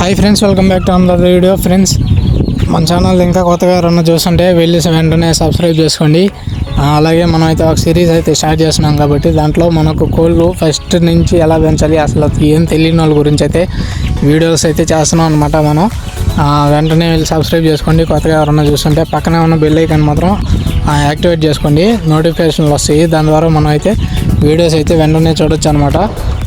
Hi friends welcome back to అందర్ video friends మన channel ఇంకా కొత్తగా ఎవరన్నా చూస్తుంటే వెళ్ళి వెంటనే సబ్స్క్రైబ్ చేసుకోండి. అలాగే మనం అయితే ఒక సిరీస్ అయితే స్టార్ట్ చేస్తున్నాం కాబట్టి దాంట్లో మనకు కోళ్ళు ఫస్ట్ నుంచి ఎలా పెంచాలి అసలు ఏం తెలియని వాళ్ళ గురించి అయితే వీడియోస్ అయితే చేస్తున్నాం అనమాట మనం. వెంటనే వెళ్ళి సబ్స్క్రైబ్ చేసుకోండి. కొత్తగా ఎవరన్నా చూస్తుంటే పక్కనే ఉన్న బెల్ ఐకాన్ మాత్రం యాక్టివేట్ చేసుకోండి. నోటిఫికేషన్లు వస్తాయి. దాని ద్వారా మనం అయితే వీడియోస్ అయితే వెంటనే చూడొచ్చు అనమాట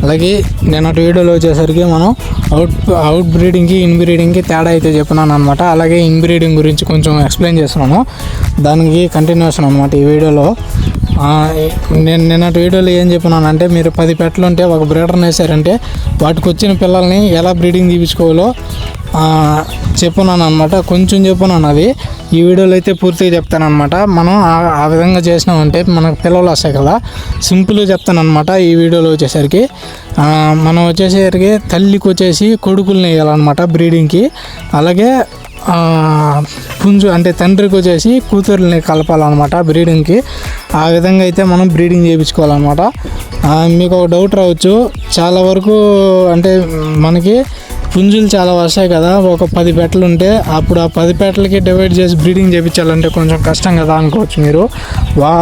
అలాగే నిన్నటి వీడియోలో వచ్చేసరికి మనం అవుట్ అవుట్ బ్రీడింగ్కి ఇన్ బ్రీడింగ్కి తేడా అయితే చెప్పినాను అనమాట అలాగే ఇన్ బ్రీడింగ్ గురించి కొంచెం ఎక్స్ప్లెయిన్ చేస్తున్నాను. దానికి కంటిన్యూషన్ అనమాట ఈ వీడియోలో నేను నిన్నటి వీడియోలో ఏం చెప్పినానంటే మీరు పది పెట్టలు ఉంటే ఒక బ్రీడర్ని వేసారంటే వాటికి వచ్చిన పిల్లల్ని ఎలా బ్రీడింగ్ తీపించుకోవాలో ఆ, చెప్పున్నాను అనమాట కొంచెం చెప్పున్నాను అది. ఈ వీడియోలో అయితే పూర్తిగా చెప్తాను అనమాట మనం ఆ- విధంగా చేసినామంటే మనకు పిల్లలు వస్తాయి కదా. సింపుల్గా చెప్తాను అనమాట ఈ వీడియోలో వచ్చేసరికి. మనం వచ్చేసరికి తల్లికి వచ్చేసి కొడుకుల్ని వేయాలన్నమాట బ్రీడింగ్కి. అలాగే పుంజు అంటే తండ్రికి వచ్చేసి కూతుర్ని కలపాలన్నమాట బ్రీడింగ్కి. ఆ విధంగా అయితే మనం బ్రీడింగ్ చేయించుకోవాలన్నమాట. మీకు ఒక డౌట్ రావచ్చు. చాలా వరకు అంటే మనకి పుంజులు చాలా వస్తాయి కదా ఒక పది పెట్టలు ఉంటే అప్పుడు ఆ పది పెట్టలకి డివైడ్ చేసి బ్రీడింగ్ చేయించాలంటే కొంచెం కష్టం కదా అనుకోవచ్చు మీరు. వా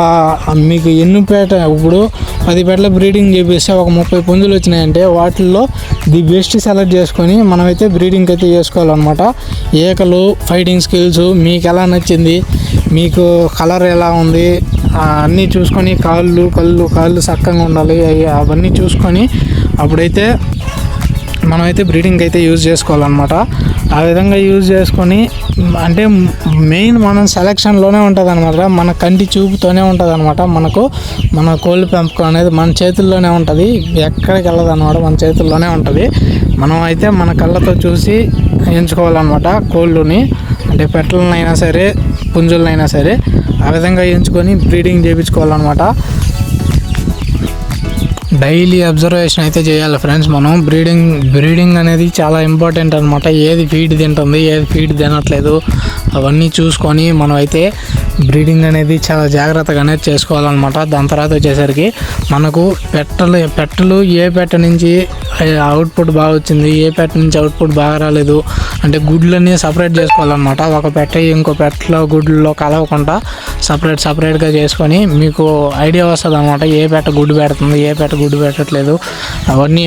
మీకు ఎన్ని పేట ఇప్పుడు పది పెట్టల బ్రీడింగ్ చేపిస్తే ఒక ముప్పై పుంజులు వచ్చినాయంటే వాటిల్లో ది బెస్ట్ సెలెక్ట్ చేసుకొని మనమైతే బ్రీడింగ్ అయితే చేసుకోవాలన్నమాట. ఏకలు ఫైటింగ్ స్కిల్స్ మీకు ఎలా నచ్చింది మీకు కలర్ ఎలా ఉంది అన్నీ చూసుకొని కాళ్ళు కళ్ళు కాళ్ళు సక్కంగా ఉండాలి అవి అవన్నీ చూసుకొని అప్పుడైతే మనమైతే బ్రీడింగ్ అయితే యూజ్ చేసుకోవాలన్నమాట. ఆ విధంగా యూజ్ చేసుకొని అంటే మెయిన్ మనం సెలక్షన్లోనే ఉంటుంది అనమాట మన కంటి చూపుతోనే ఉంటుంది అనమాట మనకు మన కోళ్ళు పెంపకం అనేది మన చేతుల్లోనే ఉంటుంది. ఎక్కడికి వెళ్ళదు అనమాట మన చేతుల్లోనే ఉంటుంది. మనం అయితే మన కళ్ళతో చూసి ఎంచుకోవాలన్నమాట కోళ్ళుని. అంటే పెట్టలనైనా సరే పుంజులనైనా సరే ఆ విధంగా ఎంచుకొని బ్రీడింగ్ చేయించుకోవాలన్నమాట డైలీ అబ్జర్వేషన్ అయితే చేయాలి ఫ్రెండ్స్ మనం. బ్రీడింగ్ బ్రీడింగ్ అనేది చాలా ఇంపార్టెంట్ అనమాట ఏది ఫీడ్ తింటుంది ఏది ఫీడ్ తినట్లేదు అవన్నీ చూసుకొని మనం అయితే బ్రీడింగ్ అనేది చాలా జాగ్రత్తగానే చేసుకోవాలన్నమాట. దాని తర్వాత వచ్చేసరికి మనకు పెట్టలు పెట్టలు ఏ పెట్ట నుంచి అవుట్పుట్ బాగా వచ్చింది. ఏ పెట్ట నుంచి అవుట్పుట్ బాగా రాలేదు. అంటే గుడ్లన్నీ సపరేట్ చేసుకోవాలన్నమాట. ఒక పెట్ట ఇంకో పెట్టలో గుడ్లలో కలవకుండా సపరేట్ సపరేట్గా చేసుకొని మీకు ఐడియా వస్తుంది అనమాట ఏ పెట్ట గుడ్డు పెడుతుంది ఏ పెట్ట గుడ్డు పెట్టట్లేదు. అవన్నీ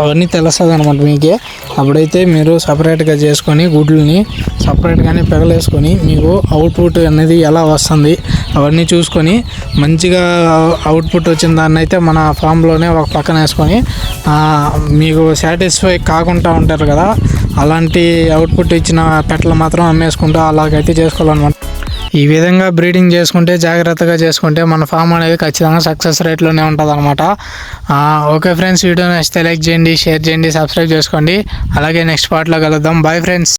అవన్నీ తెలుస్తుంది అనమాట మీకే. అప్పుడైతే మీరు సపరేట్గా చేసుకొని గుడ్లని సపరేట్గానే పెగలేసుకొని మీకు అవుట్పుట్ అనేది ఎలా వస్తుంది అవన్నీ చూసుకొని మంచిగా అవుట్పుట్ వచ్చిన దాన్ని అయితే మన ఫామ్లోనే ఒక పక్కన వేసుకొని మీకు సాటిస్ఫై కాకుండా ఉంటారు కదా అలాంటి అవుట్పుట్ ఇచ్చిన పెట్టలు మాత్రం అమ్మేసుకుంటూ అలాగైతే చేసుకోవాలన్నమాట. ఈ విధంగా బ్రీడింగ్ చేసుకుంటే జాగ్రత్తగా చేసుకుంటే మన ఫామ్ అనేది ఖచ్చితంగా సక్సెస్ రేట్లోనే ఉంటుంది అనమాట ఓకే ఫ్రెండ్స్ వీడియో నచ్చితే లైక్ చేయండి షేర్ చేయండి సబ్స్క్రైబ్ చేసుకోండి. అలాగే నెక్స్ట్ పార్ట్లో కలుద్దాం. Bye friends.